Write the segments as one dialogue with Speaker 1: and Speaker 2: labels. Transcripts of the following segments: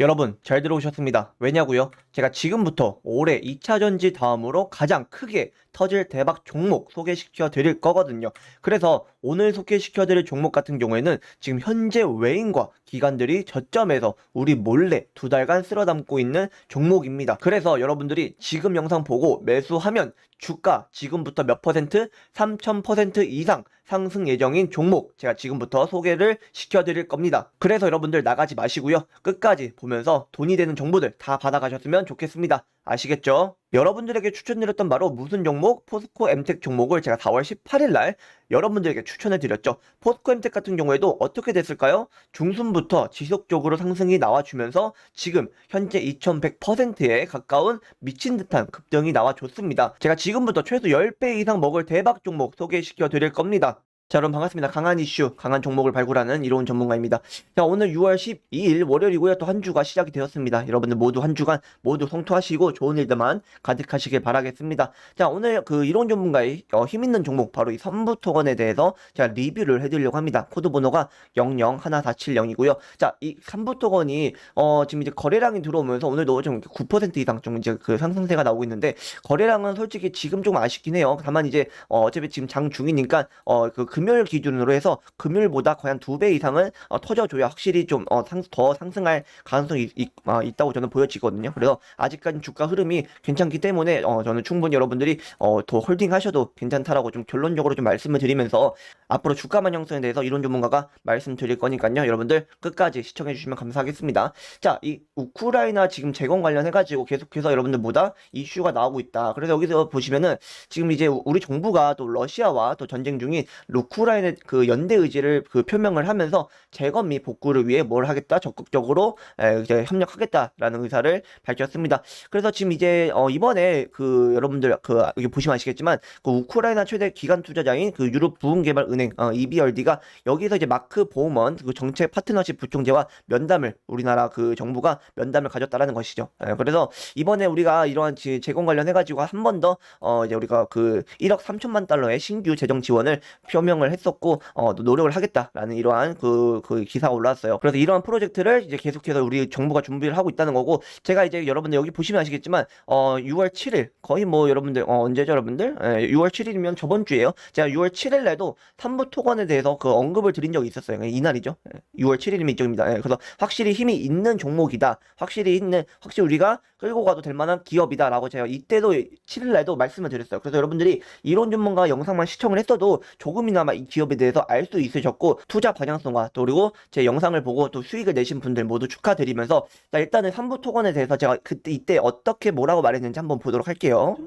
Speaker 1: 여러분 잘 들어오셨습니다. 왜냐고요? 제가 지금부터 올해 2차 전지 다음으로 가장 크게 터질 대박 종목 소개시켜 드릴 거거든요. 그래서 오늘 소개시켜 드릴 종목 같은 경우에는 지금 현재 외인과 기관들이 저점에서 우리 몰래 두 달간 쓸어 담고 있는 종목입니다. 그래서 여러분들이 지금 영상 보고 매수하면 주가 지금부터 몇 퍼센트? 3000% 이상 상승 예정인 종목 제가 지금부터 소개를 시켜드릴 겁니다. 그래서 여러분들 나가지 마시고요. 끝까지 보면서 돈이 되는 정보들 다 받아가셨으면 좋겠습니다. 아시겠죠? 여러분들에게 추천드렸던 바로 무슨 종목? 포스코 엠텍 종목을 제가 4월 18일 날 여러분들에게 추천해 드렸죠. 포스코 엠텍 같은 경우에도 어떻게 됐을까요? 중순부터 지속적으로 상승이 나와주면서 지금 현재 2100%에 가까운 미친 듯한 급등이 나와줬습니다. 제가 지금부터 최소 10배 이상 먹을 대박 종목 소개시켜 드릴 겁니다. 자, 여러분 반갑습니다. 강한 이슈, 강한 종목을 발굴하는 이로운 전문가입니다. 자, 오늘 6월 12일 월요일이고요. 또 한 주가 시작이 되었습니다. 여러분들 모두 한 주간 모두 성투하시고 좋은 일들만 가득하시길 바라겠습니다. 자, 오늘 그 이로운 전문가의 어, 힘 있는 종목 바로 이 선부토건에 대해서 제가 리뷰를 해드리려고 합니다. 코드 번호가 001470이고요. 자, 이 선부토건이 어, 지금 이제 거래량이 들어오면서 오늘도 좀 9% 이상 좀 이제 그 상승세가 나오고 있는데 거래량은 솔직히 지금 좀 아쉽긴 해요. 다만 이제 어, 어차피 지금 장 중이니까 어, 그 금요일 기준으로 해서 금요일보다 거의 한 두 배 이상은 어, 터져줘야 확실히 좀 어, 상, 더 상승할 가능성이 있, 아, 있다고 저는 보여지거든요. 그래서 아직까지 주가 흐름이 괜찮기 때문에 어, 저는 충분히 여러분들이 어, 더 홀딩하셔도 괜찮다라고 좀 결론적으로 좀 말씀을 드리면서 앞으로 주가만 형성에 대해서 이론 전문가가 말씀드릴 거니까요. 여러분들 끝까지 시청해 주시면 감사하겠습니다. 자, 이 우크라이나 지금 재건 관련해 가지고 계속해서 여러분들보다 이슈가 나오고 있다. 그래서 여기서 보시면은 지금 이제 우리 정부가 또 러시아와 또 전쟁 중인 우크라이나 그 연대 의지를 그 표명을 하면서 재건 및 복구를 위해 뭘 하겠다 적극적으로 에, 이제 협력하겠다라는 의사를 밝혔습니다. 그래서 지금 이제 어 이번에 그 여러분들 그 여기 보시면 아시겠지만 그 우크라이나 최대 기관 투자자인 그 유럽 부흥개발은행 어, EBRD가 여기서 이제 마크 보우먼 그 정책 파트너십 부총재와 면담을 우리나라 그 정부가 면담을 가졌다라는 것이죠. 에, 그래서 이번에 우리가 이러한 지- 재건 관련해 가지고 한 번 더 어 이제 우리가 그 1억 3천만 달러의 신규 재정 지원을 표명 을 했었고 어, 또 노력을 하겠다라는 이러한 그, 그 기사가 올라왔어요. 그래서 이러한 프로젝트를 이제 계속해서 우리 정부가 준비를 하고 있다는 거고 제가 이제 여러분들 여기 보시면 아시겠지만 어 6월 7일 거의 뭐 여러분들 어, 언제죠 여러분들? 예, 6월 7일이면 저번 주에요. 제가 6월 7일 날도 삼부 토건에 대해서 그 언급을 드린 적이 있었어요. 이날이죠. 예, 6월 7일이면 이쪽입니다. 예, 그래서 확실히 힘이 있는 종목이다. 확실히 있는 확실히 우리가 끌고 가도 될 만한 기업이다라고 제가 이때도 7일 날도 말씀을 드렸어요. 그래서 여러분들이 이론 전문가 영상만 시청을 했어도 조금이나마 이 기업에 대해서 알 수 있으셨고 투자 방향성과 또 그리고 제 영상을 보고 또 수익을 내신 분들 모두 축하드리면서 자, 일단은 삼부 토건에 대해서 제가 그때 이때 어떻게 뭐라고 말했는지 한번 보도록 할게요.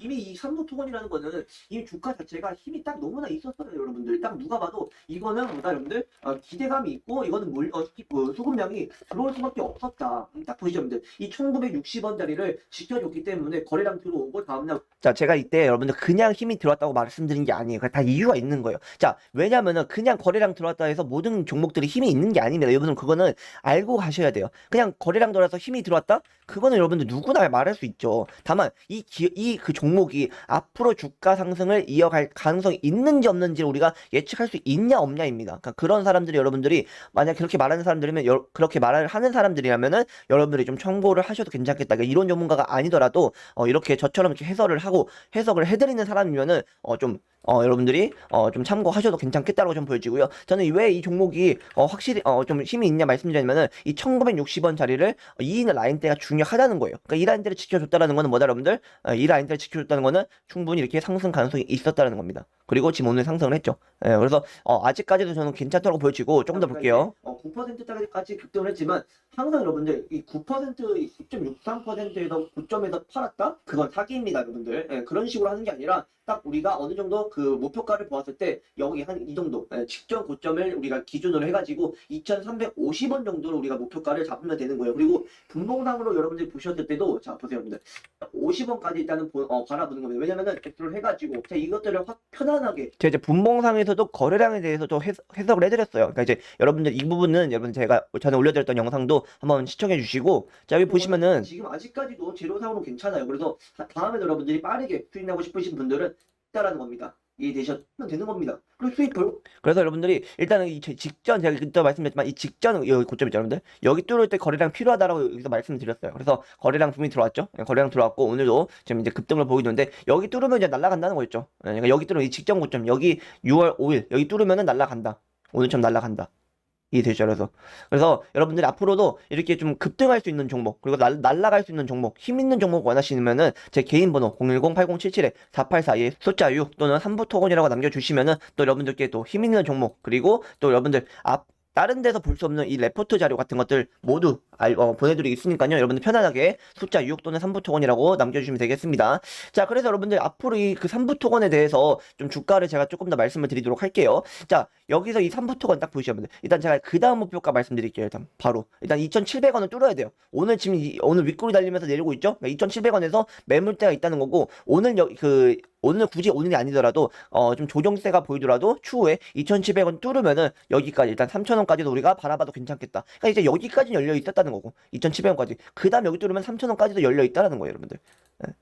Speaker 1: 이미 이 삼부 토건이라는 거는 이 주가 자체가 힘이 딱 너무나 있었어요, 여러분들. 딱 누가 봐도 이거는 뭐다, 여러분들? 어, 기대감이 있고 이거는 물, 어, 기- 어, 수급량이 들어올 수밖에 없었다. 음, 딱 보시죠, 여러분들. 이 1960원짜리를 지켜줬기 때문에 거래량 들어오고 다음날 자, 제가 이때 여러분들 그냥 힘이 들어왔다고 말씀드린 게 아니에요. 다 이유가 있는 거예요. 자, 왜냐면은 그냥 거래량 들어왔다 해서 모든 종목들이 힘이 있는 게 아닙니다. 여러분들 그거는 알고 가셔야 돼요. 그냥 거래량 들어와서 힘이 들어왔다? 그거는 여러분들 누구나 말할 수 있죠. 다만 이 이 그 종목이 앞으로 주가 상승을 이어갈 가능성이 있는지 없는지 우리가 예측할 수 있냐 없냐입니다. 그러니까 그런 사람들이 여러분들이 만약 그렇게 말하는 사람들이면 여- 그렇게 말을 하는 사람들이라면은 여러분들이 좀 참고를 하셔도 괜찮겠다. 그러니까 이론 전문가가 아니더라도 어, 이렇게 저처럼 이렇게 해설을 하고 해석을 해드리는 사람이면은 어, 좀 어, 여러분들이 어, 좀 참고하셔도 괜찮겠다고 좀 보여지고요. 저는 왜 이 종목이 어, 확실히 어, 좀 힘이 있냐 말씀드리면은 이 1960원짜리를 이 라인대가 중요 하다는 거예요. 그러니까 이 라인대를 지켜줬다라는 거는 뭐다 여러분들? 어, 이 라인대를 지켜줬다는 거는 충분히 이렇게 상승 가능성이 있었다는 겁니다. 그리고 지금 오늘 상승을 했죠. 예, 그래서 어, 아직까지도 저는 괜찮다고 보여지고 조금 더 볼게요. 어, 9%까지 급등을 했지만 항상 여러분들 이 9% 10.63%에서 9점에서 팔았다? 그건 사기입니다, 여러분들. 예, 그런 식으로 하는 게 아니라 딱 우리가 어느 정도 그 목표가를 보았을 때 여기 한 이 정도 예, 직전 고점을 우리가 기준으로 해가지고 2,350원 정도로 우리가 목표가를 잡으면 되는 거예요. 그리고 분봉상으로 여러분들이 보셨을 때도 자 보세요, 여러분들 50원까지 일단은 보, 어, 바라보는 겁니다. 왜냐면은 엑스를 해가지고 자 이것들을 확 편안하게 제가 이제 분봉상에서도 거래량에 대해서 또 해석, 해석을 해드렸어요. 그러니까 이제 여러분들 이 부분은 여러분 제가 전에 올려드렸던 영상도 한번 시청해 주시고 자 여기 보시면은 지금 아직까지도 재료상으로 괜찮아요. 그래서 다- 다음에 여러분들이 빠르게 수익내고 싶으신 분들은 있다라는 겁니다. 이해되시면 되는 겁니다. 그리고 수익을 그래서 여러분들이 일단은 이 제- 직전 제가 그때 말씀드렸지만 이 직전 여기 고점 있죠 여러분들 여기 뚫을 때 거래량 필요하다라고 여기서 말씀드렸어요. 그래서 거래량 분명히 들어왔죠. 예, 거래량 들어왔고 오늘도 지금 이제 급등을 보이고 있는데 여기 뚫으면 이제 날아간다는 거였죠. 예, 그러니까 여기 뚫으면 이 직전 고점 여기 6월 5일 여기 뚫으면은 날아간다. 오늘처럼 날아간다. 이해되죠? 그래서 그래서 여러분들이 앞으로도 이렇게 좀 급등할 수 있는 종목 그리고 날, 날아갈 수 있는 종목 힘 있는 종목 원하시면은 제 개인 번호 010-8077-4842 숫자 6 또는 3부 토건이라고 남겨주시면은 또 여러분들께 또 힘 있는 종목 그리고 또 여러분들 앞 다른 데서 볼 수 없는 이 레포트 자료 같은 것들 모두 알, 어, 보내드리고 있으니까요. 여러분들 편안하게 숫자 6 또는 3부 토건이라고 남겨주시면 되겠습니다. 자, 그래서 여러분들 앞으로 이 그 3부 토건에 대해서 좀 주가를 제가 조금 더 말씀을 드리도록 할게요. 자, 여기서 이 3부 토건 딱 보시면. 일단 제가 그 다음 목표가 말씀드릴게요. 일단 바로. 일단 2,700원을 뚫어야 돼요. 오늘 지금 이- 오늘 윗골이 달리면서 내리고 있죠? 그러니까 2,700원에서 매물대가 있다는 거고 오늘 여, 그 오늘 굳이 오늘이 아니더라도 어 좀 조정세가 보이더라도 추후에 2,700원 뚫으면은 여기까지 일단 3,000원까지도 우리가 바라봐도 괜찮겠다. 그러니까 이제 여기까지 열려 있었다는 거고 2,700원까지. 그다음 여기 뚫으면 3,000원까지도 열려 있다는 거예요, 여러분들. 예.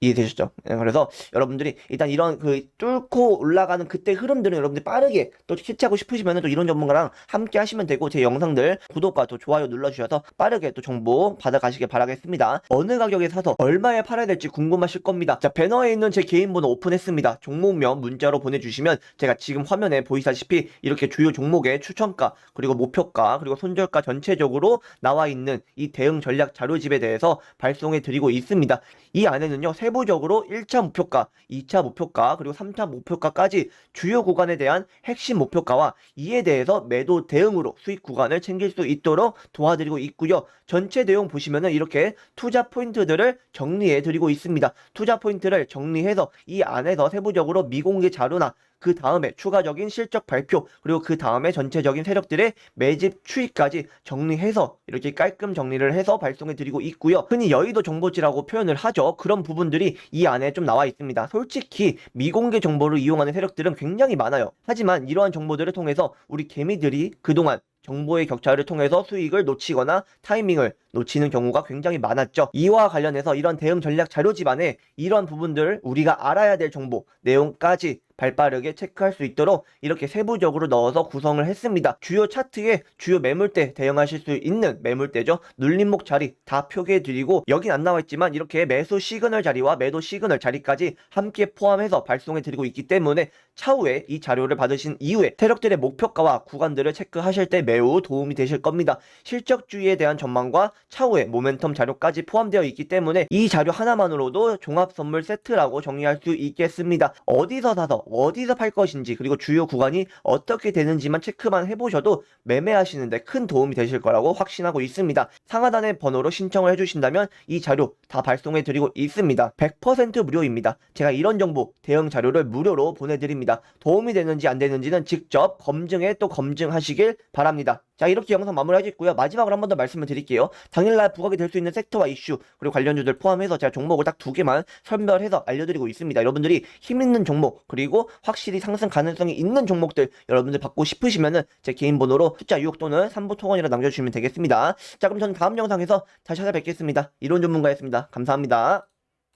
Speaker 1: 이해되셨죠? 예, 그래서 여러분들이 일단 이런 그 뚫고 올라가는 그때 흐름들은 여러분들이 빠르게 또 캐치하고 싶으시면은 또 이런 전문가랑 함께 하시면 되고 제 영상들 구독과 또 좋아요 눌러주셔서 빠르게 또 정보 받아가시길 바라겠습니다. 어느 가격에 사서 얼마에 팔아야 될지 궁금하실 겁니다. 자 배너에 있는 제 개인 번호 오픈했습니다. 종목명 문자로 보내주시면 제가 지금 화면에 보이시다시피 이렇게 주요 종목의 추천가 그리고 목표가 그리고 손절가 전체적으로 나와 있는 이 대응 전략 자료집에 대해서 발송해 드리고 있습니다. 이 안에는요 세부적으로 1차 목표가, 2차 목표가 그리고 3차 목표가까지 주요 구간에 대한 핵심 목표가와 이에 대해서 매도 대응으로 수익 구간을 챙길 수 있도록 도와드리고 있고요. 전체 내용 보시면은 이렇게 투자 포인트들을 정리해 드리고 있습니다. 투자 포인트를 정리해서 이 안에서 세부적으로 미공개 자료나 그 다음에 추가적인 실적 발표 그리고 그 다음에 전체적인 세력들의 매집 추이까지 정리해서 이렇게 깔끔 정리를 해서 발송해 드리고 있고요. 흔히 여의도 정보지라고 표현을 하죠. 그런 부분들이 이 안에 좀 나와 있습니다. 솔직히 미공개 정보를 이용하는 세력들은 굉장히 많아요. 하지만 이러한 정보들을 통해서 우리 개미들이 그동안 정보의 격차를 통해서 수익을 놓치거나 타이밍을 놓치는 경우가 굉장히 많았죠. 이와 관련해서 이런 대응 전략 자료집 안에 이런 부분들 우리가 알아야 될 정보 내용까지 발빠르게 체크할 수 있도록 이렇게 세부적으로 넣어서 구성을 했습니다. 주요 차트에 주요 매물대 대응하실 수 있는 매물대죠. 눌림목 자리 다 표기해 드리고 여긴 안 나와 있지만 이렇게 매수 시그널 자리와 매도 시그널 자리까지 함께 포함해서 발송해 드리고 있기 때문에 차후에 이 자료를 받으신 이후에 세력들의 목표가와 구간들을 체크하실 때 매우 도움이 되실 겁니다. 실적주의에 대한 전망과 차후에 모멘텀 자료까지 포함되어 있기 때문에 이 자료 하나만으로도 종합 선물 세트라고 정리할 수 있겠습니다. 어디서 사서 어디서 팔 것인지 그리고 주요 구간이 어떻게 되는지만 체크만 해보셔도 매매하시는데 큰 도움이 되실 거라고 확신하고 있습니다. 상하단의 번호로 신청을 해주신다면 이 자료 다 발송해 드리고 있습니다. 100% 무료입니다. 제가 이런 정보 대응 자료를 무료로 보내드립니다. 도움이 되는지 안 되는지는 직접 검증해 또 검증하시길 바랍니다. 자 이렇게 영상 마무리하겠고요. 마지막으로 한 번 더 말씀을 드릴게요. 당일날 부각이 될 수 있는 섹터와 이슈 그리고 관련주들 포함해서 제가 종목을 딱 두 개만 선별해서 알려드리고 있습니다. 여러분들이 힘 있는 종목 그리고 확실히 상승 가능성이 있는 종목들 여러분들 받고 싶으시면은 제 개인 번호로 숫자 6 또는 3부 통원이라 남겨주시면 되겠습니다. 자 그럼 저는 다음 영상에서 다시 찾아뵙겠습니다. 이론 전문가였습니다. 감사합니다.